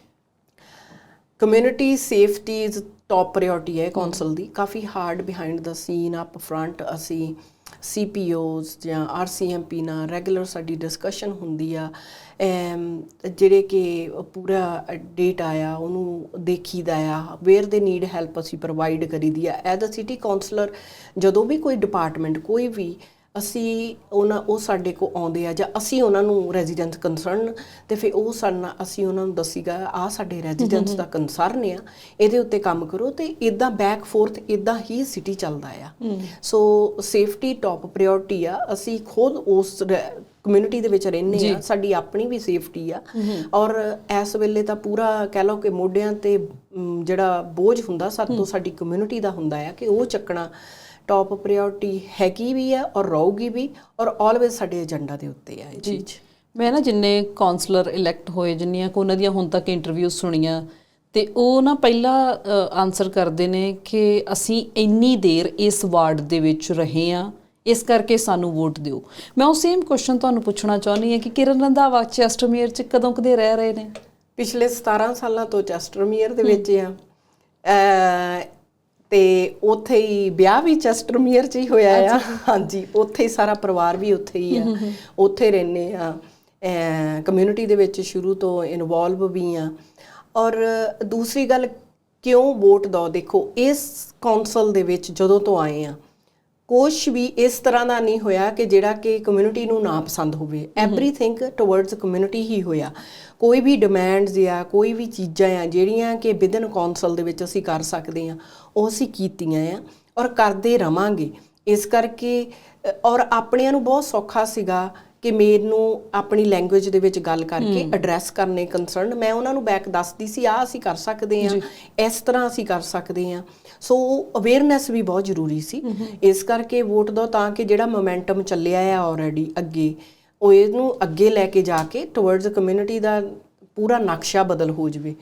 Community safety is top priority ਹੈ ਕੌਂਸਲ ਦੀ। ਕਾਫੀ hard behind the scene up front ਅਸੀਂ ਸੀਪੀਓਜ਼ ਜਾਂ ਆਰਸੀਐਮਪੀ ਨਾਲ ਰੈਗੂਲਰ ਸਾਡੀ ਡਿਸਕਸ਼ਨ ਹੁੰਦੀ ਆ। ਐਮ ਜਿਹੜੇ ਕਿ ਪੂਰਾ ਡੇਟਾ ਆ ਉਹਨੂੰ ਦੇਖੀਦਾ ਆ। ਵੇਅਰ ਦੇ ਨੀਡ ਹੈਲਪ ਅਸੀਂ ਪ੍ਰੋਵਾਈਡ ਕਰੀਦੀ ਆ। ਐਜ਼ ਅ ਸਿਟੀ ਕਾਉਂਸਲਰ ਜਦੋਂ ਵੀ ਕੋਈ ਡਿਪਾਰਟਮੈਂਟ ਕੋਈ ਵੀ ਅਸੀਂ ਉਹਨਾਂ ਉਹ ਸਾਡੇ ਕੋ ਆਉਂਦੇ ਆ ਜਾਂ ਅਸੀਂ ਉਹਨਾਂ ਨੂੰ ਰੈਜ਼ੀਡੈਂਸ ਕੰਸਰਨ ਤੇ ਫਿਰ ਉਹ ਸਾਨੂੰ ਅਸੀਂ ਉਹਨਾਂ ਨੂੰ ਦੱਸੀਗਾ ਆ ਸਾਡੇ ਰੈਜ਼ੀਡੈਂਸ ਦਾ ਕੰਸਰਨ ਆ ਇਹਦੇ ਉੱਤੇ ਕੰਮ ਕਰੋ ਤੇ ਇਦਾਂ ਬੈਕ ਫੋਰਥ ਇਦਾਂ ਹੀ ਸਿਟੀ ਚੱਲਦਾ ਆ। ਸੋ ਸੇਫਟੀ ਟਾਪ ਪ੍ਰਾਇੋਰਟੀ ਆ ਅਸੀਂ ਖੁਦ ਉਸ ਕਮਿਊਨਿਟੀ ਦੇ ਵਿੱਚ ਰਹਿੰਦੇ ਆ ਸਾਡੀ ਆਪਣੀ ਵੀ ਸੇਫਟੀ ਆ। ਔਰ ਇਸ ਵੇਲੇ ਤਾਂ ਪੂਰਾ ਕਹਿ ਲਓ ਕਿ ਮੋਢਿਆਂ ਤੇ ਜਿਹੜਾ ਬੋਝ ਹੁੰਦਾ ਸਾਡੇ ਤੋਂ ਸਾਡੀ ਕਮਿਊਨਿਟੀ ਦਾ ਹੁੰਦਾ ਆ ਕਿ ਉਹ ਚੱਕਣਾ ਟਾਪ ਪ੍ਰਾਇੋਰਟੀ ਹੈਗੀ ਵੀ ਆ ਔਰ ਰਹੂਗੀ ਵੀ ਔਰ ਆਲਵੇਜ਼ ਸਾਡੇ ਏਜੰਡਾ ਦੇ ਉੱਤੇ ਆ ਇਹ ਚੀਜ਼। ਮੈਂ ਨਾ ਜਿੰਨੇ ਕਾਉਂਸਲਰ ਇਲੈਕਟ ਹੋਏ ਜਿੰਨੀਆਂ ਕੋ ਉਹਨਾਂ ਦੀਆਂ ਹੁਣ ਤੱਕ ਇੰਟਰਵਿਊ ਸੁਣੀਆਂ ਤੇ ਉਹ ਨਾ ਪਹਿਲਾ ਆਨਸਰ ਕਰਦੇ ਨੇ ਕਿ ਅਸੀਂ ਇੰਨੀ ਦੇਰ ਇਸ ਵਾਰਡ ਦੇ ਵਿੱਚ ਰਹੇ ਆ ਇਸ ਕਰਕੇ ਸਾਨੂੰ ਵੋਟ ਦਿਓ। ਮੈਂ ਉਹ ਸੇਮ ਕੁਐਸਚਨ ਤੁਹਾਨੂੰ ਪੁੱਛਣਾ ਚਾਹੁੰਦੀ ਹਾਂ ਕਿ ਕਿਰਨ ਰੰਧਾਵਾ ਚੈਸਟਰਮੀਅਰ ਚ ਕਦੋਂ ਕਦੇ ਰਹਿ ਰਹੇ ਨੇ? ਪਿਛਲੇ 17 ਸਾਲਾਂ ਤੋਂ ਚੈਸਟਰਮੀਅਰ ਦੇ ਵਿੱਚ ਆ ਤੇ ਉੱਥੇ ਹੀ ਵਿਆਹ ਵੀ ਚੈਸਟਰਮੀਅਰ 'ਚ ਹੀ ਹੋਇਆ ਆ। ਹਾਂਜੀ ਉੱਥੇ ਹੀ ਸਾਰਾ ਪਰਿਵਾਰ ਵੀ ਉੱਥੇ ਹੀ ਆ। ਉੱਥੇ ਰਹਿੰਦੇ ਆ। ਕਮਿਊਨਿਟੀ ਦੇ ਵਿੱਚ ਸ਼ੁਰੂ ਤੋਂ ਇਨਵੋਲਵ ਵੀ ਆ। ਔਰ ਦੂਸਰੀ ਗੱਲ ਕਿਉਂ ਵੋਟ ਦੋ ਦੇਖੋ ਇਸ ਕੌਂਸਲ ਦੇ ਵਿੱਚ ਜਦੋਂ ਤੋਂ ਆਏ ਆ ਕੁਛ ਵੀ ਇਸ ਤਰ੍ਹਾਂ ਦਾ ਨਹੀਂ ਹੋਇਆ ਕਿ ਜਿਹੜਾ ਕਿ ਕਮਿਊਨਿਟੀ ਨੂੰ ਨਾ ਪਸੰਦ ਹੋਵੇ। ਐਵਰੀਥਿੰਗ ਟੁਵਰਡਸ ਕਮਿਊਨਿਟੀ ਹੀ ਹੋਇਆ। ਕੋਈ ਵੀ ਡਿਮਾਂਡਸ ਆ ਕੋਈ ਵੀ ਚੀਜ਼ਾਂ ਆ ਜਿਹੜੀਆਂ ਕਿ ਵਿਦਨ ਕੌਂਸਲ ਦੇ ਵਿੱਚ ਅਸੀਂ ਕਰ ਸਕਦੇ ਆ ਉਹ ਅਸੀਂ ਕੀਤੀਆਂ ਆ ਔਰ ਕਰਦੇ ਰਵਾਂਗੇ। ਇਸ ਕਰਕੇ ਔਰ ਆਪਣਿਆਂ ਨੂੰ ਬਹੁਤ ਸੌਖਾ ਸੀਗਾ ਕਿ ਮੈਨੂੰ ਆਪਣੀ ਲੈਂਗੁਏਜ ਦੇ ਵਿੱਚ ਗੱਲ ਕਰਕੇ ਐਡਰੈਸ ਕਰਨੇ ਕੰਸਰਨ ਮੈਂ ਉਹਨਾਂ ਨੂੰ ਬੈਕ ਦੱਸਦੀ ਸੀ ਆ ਅਸੀਂ ਕਰ ਸਕਦੇ ਆ ਇਸ ਤਰ੍ਹਾਂ ਅਸੀਂ ਕਰ ਸਕਦੇ ਆ ਸੋ ਅਵੇਅਰਨੈਸ ਵੀ ਬਹੁਤ ਜ਼ਰੂਰੀ ਸੀ। ਇਸ ਕਰਕੇ ਵੋਟ ਦੋ ਤਾਂ ਕਿ ਜਿਹੜਾ ਮੋਮੈਂਟਮ ਚੱਲਿਆ ਆ ਆਲਰੇਡੀ ਅੱਗੇ ਉਹ ਇਹਨੂੰ ਅੱਗੇ ਲੈ ਕੇ ਜਾ ਕੇ ਟੁਵਰਡਸ ਕਮਿਊਨਿਟੀ ਦਾ ਪੂਰਾ ਨਕਸ਼ਾ ਬਦਲ ਹੋ ਜਵੇ।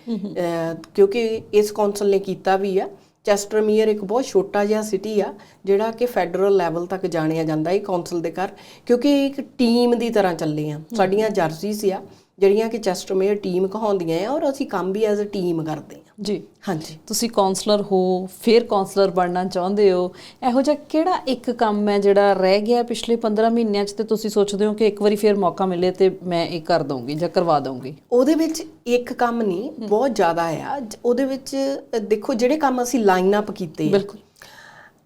ਕਿਉਂਕਿ ਇਸ ਕੌਂਸਲ ਨੇ ਕੀਤਾ ਵੀ ਆ। ਚੈਸਟਰਮੀਅਰ ਇੱਕ ਬਹੁਤ ਛੋਟਾ ਜਿਹਾ ਸਿਟੀ ਆ ਜਿਹੜਾ ਕਿ ਫੈਡਰਲ ਲੈਵਲ ਤੱਕ ਜਾਣਿਆ ਜਾਂਦਾ ਹੈ ਕੌਂਸਲ ਦੇ ਕਰ ਕਿਉਂਕਿ ਇੱਕ ਟੀਮ ਦੀ ਤਰ੍ਹਾਂ ਚੱਲੇ ਆ। ਸਾਡੀਆਂ ਜਰਸੀਜ਼ ਆ ਜਿਹੜੀਆਂ ਕਿ ਚੈਸਟਰਮੀਅਰ ਟੀਮ ਕਹਾਉਂਦੀਆਂ ਆ ਔਰ ਅਸੀਂ ਕੰਮ ਵੀ ਐਜ਼ ਅ ਟੀਮ ਕਰਦੇ ਆ। ਜੀ। ਹਾਂਜੀ। ਤੁਸੀਂ ਕਾਉਂਸਲਰ ਹੋ ਫਿਰ ਕਾਉਂਸਲਰ ਬਣਨਾ ਚਾਹੁੰਦੇ ਹੋ। ਇਹੋ ਜਿਹਾ ਕਿਹੜਾ ਇੱਕ ਕੰਮ ਹੈ ਜਿਹੜਾ ਰਹਿ ਗਿਆ ਪਿਛਲੇ 15 ਮਹੀਨਿਆਂ 'ਚ ਤੇ ਤੁਸੀਂ ਸੋਚਦੇ ਹੋ ਕਿ ਇੱਕ ਵਾਰੀ ਫਿਰ ਮੌਕਾ ਮਿਲੇ ਤੇ ਮੈਂ ਇਹ ਕਰ ਦਊਂਗੀ ਜਾਂ ਕਰਵਾ ਦਊਂਗੀ? ਉਹਦੇ ਵਿੱਚ ਇੱਕ ਕੰਮ ਨਹੀਂ ਬਹੁਤ ਜ਼ਿਆਦਾ ਆ। ਉਹਦੇ ਵਿੱਚ ਦੇਖੋ ਜਿਹੜੇ ਕੰਮ ਅਸੀਂ ਲਾਈਨ ਅਪ ਕੀਤੇ ਬਿਲਕੁਲ।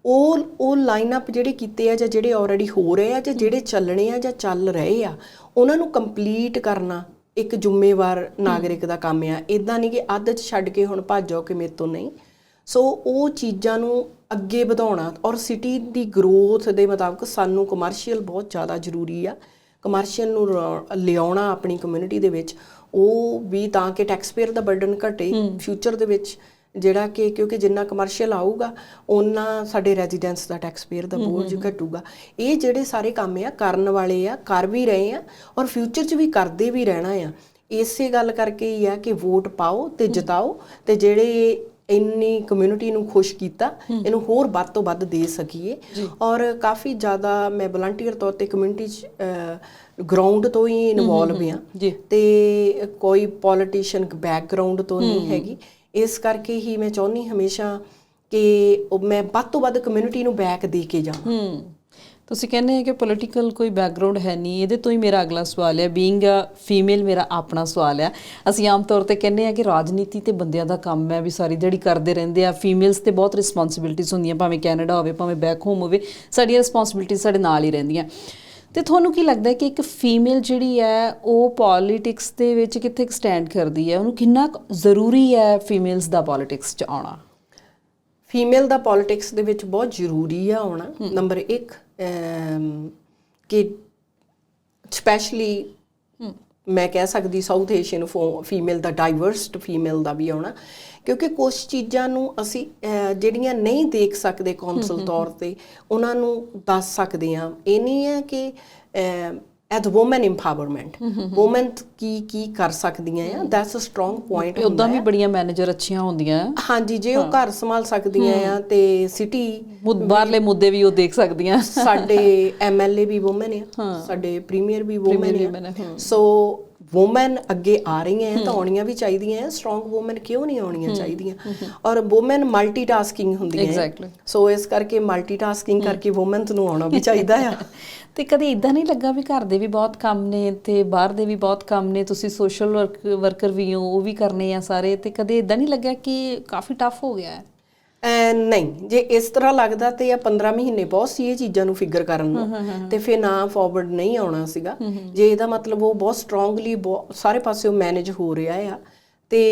ਉਹ ਉਹ ਲਾਈਨ ਅਪ ਜਿਹੜੇ ਕੀਤੇ ਆ ਜਾਂ ਜਿਹੜੇ ਆਲਰੇਡੀ ਹੋ ਰਹੇ ਆ ਜਾਂ ਜਿਹੜੇ ਚੱਲਣੇ ਆ ਜਾਂ ਚੱਲ ਰਹੇ ਆ ਉਹਨਾਂ ਨੂੰ ਕੰਪਲੀਟ ਕਰਨਾ ਇੱਕ ਜ਼ਿੰਮੇਵਾਰ ਨਾਗਰਿਕ ਦਾ ਕੰਮ ਆ। ਇਦਾਂ ਨਹੀਂ ਕਿ ਅੱਧ ਚ ਛੱਡ ਕੇ ਹੁਣ ਭੱਜ ਜਾਓ ਕਿ ਮੇਰੇ ਤੋਂ ਨਹੀਂ। ਸੋ ਉਹ ਚੀਜ਼ਾਂ ਨੂੰ ਅੱਗੇ ਵਧਾਉਣਾ ਔਰ ਸਿਟੀ ਦੀ ਗਰੋਥ ਦੇ ਮੁਤਾਬਕ ਸਾਨੂੰ ਕਮਰਸ਼ੀਅਲ ਬਹੁਤ ਜ਼ਿਆਦਾ ਜ਼ਰੂਰੀ ਆ। ਕਮਰਸ਼ੀਅਲ ਨੂੰ ਲਿਆਉਣਾ ਆਪਣੀ ਕਮਿਊਨਿਟੀ ਦੇ ਵਿੱਚ ਉਹ ਵੀ ਤਾਂ ਕਿ ਟੈਕਸ ਪੇਅਰ ਦਾ ਬਰਡਨ ਘਟੇ ਫਿਊਚਰ ਦੇ ਵਿੱਚ। ਜਿਹੜਾ ਕਿ ਕਿਉਂਕਿ ਜਿੰਨਾ ਕਮਰਸ਼ੀਅਲ ਆਊਗਾ ਉਹਨਾਂ ਸਾਡੇ ਰੈਜ਼ੀਡੈਂਸ ਦਾ ਟੈਕਸ ਪੇਅਰ ਦਾ ਬੋਝ ਘਟੂਗਾ। ਇਹ ਜਿਹੜੇ ਸਾਰੇ ਕੰਮ ਆ ਕਰਨ ਵਾਲੇ ਆ ਕਰ ਵੀ ਰਹੇ ਆ ਔਰ ਫਿਊਚਰ 'ਚ ਵੀ ਕਰਦੇ ਵੀ ਰਹਿਣਾ ਆ। ਇਸੇ ਗੱਲ ਕਰਕੇ ਹੀ ਆ ਕਿ ਵੋਟ ਪਾਓ ਤੇ ਜਿਤਾਓ ਤੇ ਜਿਹੜੇ ਇੰਨੀ ਕਮਿਊਨਿਟੀ ਨੂੰ ਖੁਸ਼ ਕੀਤਾ ਇਹਨੂੰ ਹੋਰ ਵੱਧ ਤੋਂ ਵੱਧ ਦੇ ਸਕੀਏ। ਔਰ ਕਾਫੀ ਜ਼ਿਆਦਾ ਮੈਂ ਵਲੰਟੀਅਰ ਤੌਰ ਤੇ ਕਮਿਊਨਿਟੀ ਚ ਗਰਾਊਂਡ ਤੋਂ ਹੀ ਇਨਵੋਲਵ ਆ। ਜੀ। ਤੇ ਕੋਈ ਪੋਲੀਟੀਸ਼ੀਅਨ ਬੈਕਗ੍ਰਾਉਂਡ ਤੋਂ ਨਹੀਂ ਹੈਗੀ। ਇਸ ਕਰਕੇ ਹੀ ਮੈਂ ਚਾਹੁੰਦੀ ਹਮੇਸ਼ਾ ਕਿ ਉਹ ਮੈਂ ਵੱਧ ਤੋਂ ਵੱਧ ਕਮਿਊਨਿਟੀ ਨੂੰ ਬੈਕ ਦੇ ਕੇ ਜਾਵਾਂ। ਹੂੰ। ਤੁਸੀਂ ਕਹਿੰਦੇ ਆ ਕਿ ਪੋਲੀਟੀਕਲ ਕੋਈ ਬੈਕਗ੍ਰਾਉਂਡ ਹੈ ਨਹੀਂ, ਇਹਦੇ ਤੋਂ ਹੀ ਮੇਰਾ ਅਗਲਾ ਸਵਾਲ ਹੈ ਬੀਇੰਗ ਅ ਫੀਮੇਲ ਮੇਰਾ ਆਪਣਾ ਸਵਾਲ ਹੈ। ਅਸੀਂ ਆਮ ਤੌਰ ਤੇ ਕਹਿੰਦੇ ਆ ਕਿ ਰਾਜਨੀਤੀ ਤੇ ਬੰਦਿਆਂ ਦਾ ਕੰਮ ਹੈ, ਵੀ ਸਾਰੀ ਜਿਹੜੀ ਕਰਦੇ ਰਹਿੰਦੇ ਆ। ਫੀਮੇਲਸ ਤੇ ਬਹੁਤ ਰਿਸਪੌਂਸਿਬਿਲਟੀਆਂ ਹੁੰਦੀਆਂ, ਭਾਵੇਂ ਕੈਨੇਡਾ ਹੋਵੇ, ਭਾਵੇਂ ਬੈਕ ਹੋਮ ਹੋਵੇ, ਸਾਡੀਆਂ ਰਿਸਪੌਂਸਿਬਿਲਟੀਆਂ ਸਾਡੇ ਨਾਲ ਹੀ ਰਹਿੰਦੀਆਂ। ਤੇ ਤੁਹਾਨੂੰ ਕੀ ਲੱਗਦਾ ਕਿ ਇੱਕ ਫੀਮੇਲ ਜਿਹੜੀ ਹੈ ਉਹ ਪੋਲਿਟਿਕਸ ਦੇ ਵਿੱਚ ਕਿੱਥੇ ਸਟੈਂਡ ਕਰਦੀ ਹੈ? ਉਹਨੂੰ ਕਿੰਨਾ ਜ਼ਰੂਰੀ ਹੈ ਫੀਮੇਲਸ ਦਾ ਪੋਲਿਟਿਕਸ 'ਚ ਆਉਣਾ? ਫੀਮੇਲ ਦਾ ਪੋਲਿਟਿਕਸ ਦੇ ਵਿੱਚ ਬਹੁਤ ਜ਼ਰੂਰੀ ਆ ਆਉਣਾ। ਨੰਬਰ 1 ਕਿ ਸਪੈਸ਼ਲੀ ਮੈਂ ਕਹਿ ਸਕਦੀ ਸਾਊਥ ਏਸ਼ੀਅਨ ਫੀਮੇਲ ਦਾ ਡਾਈਵਰਸਡ ਫੀਮੇਲ ਦਾ ਵੀ ਆਉਣਾ ਕਿਉਂਕਿ ਕੁਝ ਚੀਜ਼ਾਂ ਨੂੰ ਅਸੀਂ ਜਿਹੜੀਆਂ ਨਹੀਂ ਦੇਖ ਸਕਦੇ ਕੌਂਸਲ ਤੌਰ ਤੇ ਉਹਨਾਂ ਨੂੰ ਦੱਸ ਸਕਦੇ ਆ ਇਹ ਨਹੀਂ ਹੈ ਕਿ ਐਟ ਵੂਮਨ ਇੰਪਾਵਰਮੈਂਟ ਵੂਮਨ ਕੀ ਕੀ ਕਰ ਸਕਦੀਆਂ ਆ? ਦੈਟਸ ਅ ਸਟਰੋਂਗ ਪੁਆਇੰਟ ਉਦਾਂ ਵੀ ਬੜੀਆਂ ਮੈਨੇਜਰ ਅੱਛੀਆਂ ਹੁੰਦੀਆਂ। ਹਾਂਜੀ ਜੇ ਉਹ ਘਰ ਸੰਭਾਲ ਸਕਦੀਆਂ ਆ ਤੇ ਸਿਟੀ ਬਾਹਰਲੇ ਮੁੱਦੇ ਵੀ ਉਹ ਦੇਖ ਸਕਦੀਆਂ। ਸਾਡੇ ਐਮਐਲਏ ਵੀ ਔਮਨ ਆ। ਸਾਡੇ ਪ੍ਰੀਮੀਅਰ ਵੀ ਔਮਨ ਆ। ਸੋ ਔਮਨ ਅੱਗੇ ਆ ਰਹੀਆਂ ਤਾਂ ਆਉਣੀਆਂ ਵੀ ਚਾਹੀਦੀਆਂ ਆ ਸਟਰੋਂਗ ਔਮਨ ਕਿਉਂ ਨਹੀਂ ਆਉਣੀਆਂ ਚਾਹੀਦੀਆਂ? ਔਰ ਔਮਨ ਮਲਟੀਟਾਸਕਿੰਗ ਹੁੰਦੀਆਂ Exactly. ਸੋ ਇਸ ਕਰਕੇ ਮਲਟੀਟਾਸਕਿੰਗ ਕਰਕੇ ਔਮਨਸ ਨੂੰ ਆਉਣਾ ਵੀ ਚਾਹੀਦਾ ਆ। ਤੇ ਕਦੇ ਇਦਾਂ ਨਹੀਂ ਲੱਗਾ ਵੀ ਘਰ ਦੇ ਵੀ ਬਹੁਤ ਕੰਮ ਨੇ ਤੇ ਬਾਹਰ ਦੇ ਵੀ ਬਹੁਤ ਕੰਮ ਨੇ ਤੁਸੀਂ ਸੋਸ਼ਲ ਵਰਕ ਵਰਕਰ ਵੀ ਹੋ ਉਹ ਵੀ ਕਰਨੇ ਆ ਸਾਰੇ। ਤੇ ਕਦੇ ਇਦਾਂ ਨਹੀਂ ਲੱਗਿਆ ਕਿ ਕਾਫੀ ਟਫ ਹੋ ਗਿਆ ਹੈ? ਨਹੀਂ ਜੇ ਇਸ ਤਰ੍ਹਾਂ ਲੱਗਦਾ ਤੇ ਇਹ 15 ਮਹੀਨੇ ਬਹੁਤ ਸੀ ਇਹ ਚੀਜ਼ਾਂ ਨੂੰ ਫਿਗਰ ਕਰਨ ਨੂੰ। ਤੇ ਫਿਰ ਨਾ ਫਾਰਵਰਡ ਨਹੀਂ ਆਉਣਾ ਸੀਗਾ। ਜੇ ਇਹਦਾ ਮਤਲਬ ਉਹ ਬਹੁਤ ਸਟਰੋਂਗਲੀ ਸਾਰੇ ਪਾਸਿਓਂ ਮੈਨੇਜ ਹੋ ਰਿਹਾ ਆ। ਤੇ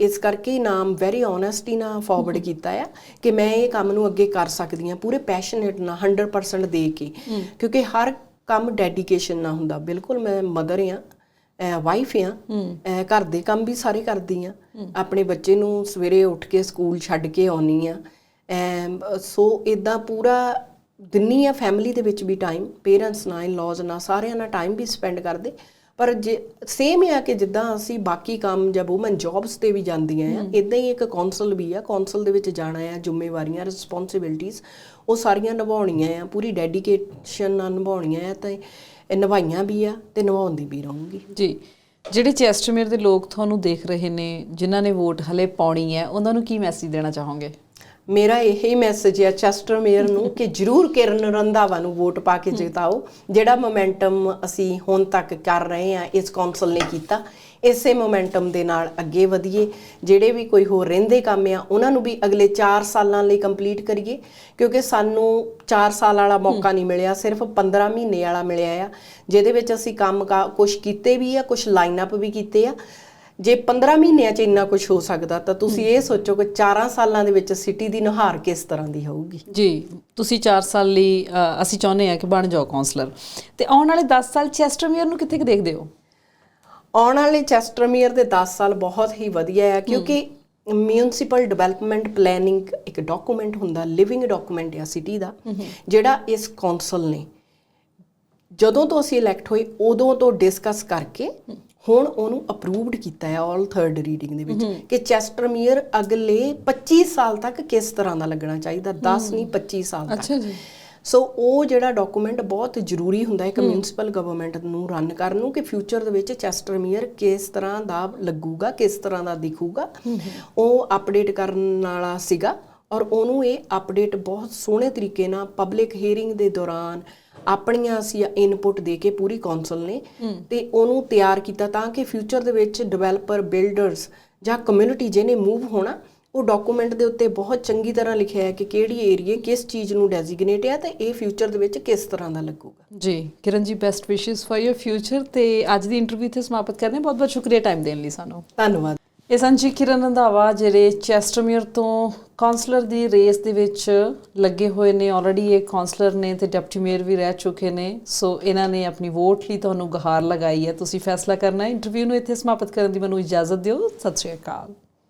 ਇਸ ਕਰਕੇ ਨਾਮ ਵੈਰੀ ਓਨੈਸਟੀ ਨਾਲ ਫਾਰਵਰਡ ਕੀਤਾ ਆ ਕਿ ਮੈਂ ਇਹ ਕੰਮ ਨੂੰ ਅੱਗੇ ਕਰ ਸਕਦੀ ਆ ਪੂਰੇ ਪੈਸ਼ਨੇਟ ਨਾਲ 100% ਦੇ ਕੇ। ਕਿਉਂਕਿ ਹਰ ਕੰਮ ਡੈਡੀਕੇਸ਼ਨ ਨਾਲ ਹੁੰਦਾ। ਬਿਲਕੁਲ ਮੈਂ ਮਦਰ ਆ ਵਾਈਫ ਆ। ਘਰ ਦੇ ਕੰਮ ਵੀ ਸਾਰੇ ਕਰਦੀ ਆ। ਆਪਣੇ ਬੱਚੇ ਨੂੰ ਸਵੇਰੇ ਉੱਠ ਕੇ ਸਕੂਲ ਛੱਡ ਕੇ ਆਉਣੀ ਆ। ਸੋ ਇਦਾਂ ਪੂਰਾ ਦਿੰਨੀ ਆ ਫੈਮਿਲੀ ਦੇ ਵਿੱਚ ਵੀ ਟਾਈਮ ਪੇਰੈਂਟਸ ਨਾਲ ਇਨ-ਲॉज ਨਾਲ ਸਾਰਿਆਂ ਨਾਲ ਟਾਈਮ ਵੀ ਸਪੈਂਡ ਕਰਦੇ। ਪਰ ਜੇ ਸੇਮ ਆ ਕਿ ਜਿੱਦਾਂ ਅਸੀਂ ਬਾਕੀ ਕੰਮ ਜਾਂ ਵੂਮਨ ਜੌਬਸ ਤੇ ਵੀ ਜਾਂਦੀਆਂ ਆ ਇਦਾਂ ਹੀ ਇੱਕ ਕੌਂਸਲ ਵੀ ਆ। ਕੌਂਸਲ ਦੇ ਵਿੱਚ ਜਾਣਾ ਆ ਜ਼ਿੰਮੇਵਾਰੀਆਂ ਰਿਸਪੌਂਸਿਬਿਲਟੀਆਂ ਉਹ ਸਾਰੀਆਂ ਨਿਭਾਉਣੀਆਂ ਆ। ਪੂਰੀ ਡੈਡੀਕੇਸ਼ਨ ਨਾਲ ਨਿਭਾਉਣੀਆਂ ਆ ਤੇ ਇਹ ਨਿਭਾਈਆਂ ਵੀ ਆ ਤੇ ਨਿਭਾਉਂਦੀ ਵੀ ਰਹੂੰਗੀ। ਜੀ ਜਿਹੜੇ ਚੈਸਟਮੇਰ ਦੇ ਲੋਕ ਤੁਹਾਨੂੰ ਦੇਖ ਰਹੇ ਨੇ ਜਿਨ੍ਹਾਂ ਨੇ ਵੋਟ ਹਲੇ ਪਾਉਣੀ ਹੈ ਉਹਨਾਂ ਨੂੰ ਕੀ ਮੈਸੇਜ ਦੇਣਾ ਚਾਹੋਗੇ? ਮੇਰਾ ਇਹ ਮੈਸੇਜ ਹੈ ਚੈਸਟਰ ਮੇਅਰ ਨੂੰ ਕਿ ਜਰੂਰ ਕਿਰਨ ਰੰਧਾਵਾ ਨੂੰ ਵੋਟ ਪਾ ਕੇ ਜਿਤਾਓ। ਜਿਹੜਾ ਮੋਮੈਂਟਮ ਅਸੀਂ ਹੁਣ ਤੱਕ ਕਰ ਰਹੇ ਹਾਂ ਇਸ ਕੌਂਸਲ ਨੇ ਕੀਤਾ ਇਸੇ ਮੋਮੈਂਟਮ ਦੇ ਨਾਲ ਅੱਗੇ ਵਧੀਏ। ਜਿਹੜੇ ਵੀ ਕੋਈ ਹੋਰ ਰਹਿੰਦੇ ਕੰਮ ਆ ਉਹਨਾਂ ਨੂੰ ਵੀ ਅਗਲੇ 4 ਸਾਲਾਂ ਲਈ ਕੰਪਲੀਟ ਕਰੀਏ ਕਿਉਂਕਿ ਸਾਨੂੰ 4 ਸਾਲ ਵਾਲਾ ਮੌਕਾ ਨਹੀਂ ਮਿਲਿਆ ਸਿਰਫ 15 ਮਹੀਨੇ ਵਾਲਾ ਮਿਲਿਆ ਆ ਜਿਹਦੇ ਵਿੱਚ ਅਸੀਂ ਕੰਮ ਕੁਝ ਕੀਤੇ ਵੀ ਆ ਕੁਝ ਲਾਈਨ ਅਪ ਵੀ ਕੀਤੇ ਆ। ਜੇ 15 ਮਹੀਨਿਆਂ 'ਚ ਇੰਨਾ ਕੁਝ ਹੋ ਸਕਦਾ ਤਾਂ ਤੁਸੀਂ ਇਹ ਸੋਚੋ ਕਿ 4 ਸਾਲਾਂ ਦੇ ਵਿੱਚ ਸਿਟੀ ਦੀ ਨੁਹਾਰ ਕਿਸ ਤਰ੍ਹਾਂ ਦੀ ਹੋਊਗੀ। ਜੀ ਤੁਸੀਂ 4 ਸਾਲ ਲਈ ਅਸੀਂ ਚਾਹੁੰਦੇ ਹਾਂ ਕਿ ਬਣ ਜਾਓ ਕਾਉਂਸਲਰ ਤੇ ਆਉਣ ਵਾਲੇ 10 ਸਾਲ ਚੈਸਟਰ ਮੇਅਰ ਨੂੰ ਕਿੱਥੇ ਕੁ ਦੇਖਦੇ ਹੋ? ਆਉਣ ਵਾਲੇ ਚੈਸਟਰਮੀਅਰ ਦੇ 10 ਸਾਲ ਬਹੁਤ ਹੀ ਵਧੀਆ ਹੈ ਕਿਉਂਕਿ ਮਿਊਨਿਸਪਲ ਡਿਵੈਲਪਮੈਂਟ ਪਲੈਨਿੰਗ ਇੱਕ ਡਾਕੂਮੈਂਟ ਹੁੰਦਾ ਲਿਵਿੰਗ ਡਾਕੂਮੈਂਟ ਹੈ ਸਿਟੀ ਦਾ ਜਿਹੜਾ ਇਸ ਕੌਂਸਲ ਨੇ। ਜਦੋਂ ਤੋਂ ਅਸੀਂ ਇਲੈਕਟ ਹੋਏ ਉਦੋਂ ਤੋਂ ਡਿਸਕਸ ਕਰਕੇ ਹੁਣ ਉਹਨੂੰ ਅਪਰੂਵਡ ਕੀਤਾ ਹੈ ਆਲ ਥਰਡ ਰੀਡਿੰਗ ਦੇ ਵਿੱਚ ਕਿ ਚੈਸਟਰਮੀਅਰ ਅਗਲੇ 25 ਸਾਲ ਤੱਕ ਕਿਸ ਤਰ੍ਹਾਂ ਦਾ ਲੱਗਣਾ ਚਾਹੀਦਾ 10 ਨਹੀਂ 25 ਸਾਲ ਤੱਕ। ਅੱਛਾ ਜੀ। ਸੋ ਉਹ ਜਿਹੜਾ ਡਾਕੂਮੈਂਟ ਬਹੁਤ ਜ਼ਰੂਰੀ ਹੁੰਦਾ ਹੈ ਇੱਕ ਮਿਊਨਿਸਪਲ ਗਵਰਨਮੈਂਟ ਨੂੰ ਰਨ ਕਰਨ ਨੂੰ ਕਿ ਫਿਊਚਰ ਦੇ ਵਿੱਚ ਚੈਸਟਰਮੀਅਰ ਕਿਸ ਤਰ੍ਹਾਂ ਦਾ ਲੱਗੂਗਾ ਕਿਸ ਤਰ੍ਹਾਂ ਦਾ ਦਿਖੂਗਾ। ਉਹ ਅਪਡੇਟ ਕਰਨ ਵਾਲਾ ਸੀਗਾ ਔਰ ਉਹਨੂੰ ਇਹ ਅਪਡੇਟ ਬਹੁਤ ਸੋਹਣੇ ਤਰੀਕੇ ਨਾਲ ਪਬਲਿਕ ਹੀਅਰਿੰਗ ਦੇ ਦੌਰਾਨ ਆਪਣੀਆਂ ਅਸੀਂ ਇਨਪੁਟ ਦੇ ਕੇ ਪੂਰੀ ਕੌਂਸਲ ਨੇ ਤੇ ਉਹਨੂੰ ਤਿਆਰ ਕੀਤਾ ਤਾਂ ਕਿ ਫਿਊਚਰ ਦੇ ਵਿੱਚ ਡਿਵੈਲਪਰ ਬਿਲਡਰਸ ਜਾਂ ਕਮਿਊਨਿਟੀ ਜਿਹਨੇ ਮੂਵ ਹੋਣਾ ਉਹ ਡਾਕੂਮੈਂਟ ਦੇ ਉੱਤੇ ਬਹੁਤ ਚੰਗੀ ਤਰ੍ਹਾਂ ਲਿਖਿਆ ਹੈ ਕਿ ਕਿਹੜੀ ਏਰੀਆ ਕਿਸ ਚੀਜ਼ ਨੂੰ ਡੈਜ਼ਿਗਨੇਟ ਹੈ ਤੇ ਇਹ ਫਿਊਚਰ ਦੇ ਵਿੱਚ ਕਿਸ ਤਰ੍ਹਾਂ ਦਾ ਲੱਗੂਗਾ। ਜੀ ਕਿਰਨ ਜੀ ਬੈਸਟ ਵਿਸ਼ੇਸ ਫॉर ਯਰ ਫਿਊਚਰ ਤੇ ਅੱਜ ਦੀ ਇੰਟਰਵਿਊ ਇੱਥੇ ਸਮਾਪਤ ਕਰਦੇ ਹਾਂ। ਬਹੁਤ ਬਹੁਤ ਸ਼ੁਕਰੀਆ ਟਾਈਮ ਦੇਣ ਲਈ ਸਾਨੂੰ। ਧੰਨਵਾਦ। ਇਹ ਸੰਜੀ ਕਿਰਨ ਰੰਧਾਵਾ ਜਿਹੜੇ ਚੈਸਟਰਮਿਅਰ ਤੋਂ ਕਾਉਂਸਲਰ ਦੀ ਰੇਸ ਦੇ ਵਿੱਚ ਲੱਗੇ ਹੋਏ ਨੇ। ਆਲਰੇਡੀ ਇਹ ਕਾਉਂਸਲਰ ਨੇ ਤੇ ਡਿਪਟੀ ਮੇਅਰ ਵੀ ਰਹਿ ਚੁੱਕੇ ਨੇ। ਸੋ ਇਹਨਾਂ ਨੇ ਆਪਣੀ ਵੋਟ ਲਈ ਤੁਹਾਨੂੰ ਗਹਾਰ ਲਗਾਈ ਹੈ। ਤੁਸੀਂ ਫੈਸਲਾ ਕਰਨਾ ਹੈ। ਇੰਟਰਵਿਊ ਨੂੰ ਇੱਥੇ ਸਮਾਪਤ ਕਰਨ ਦੀ ਮੈਨੂੰ ਇਜਾਜ਼ਤ ਦਿਓ। ਸਤਿ ਸ਼੍ਰੀ ਅਕਾਲ।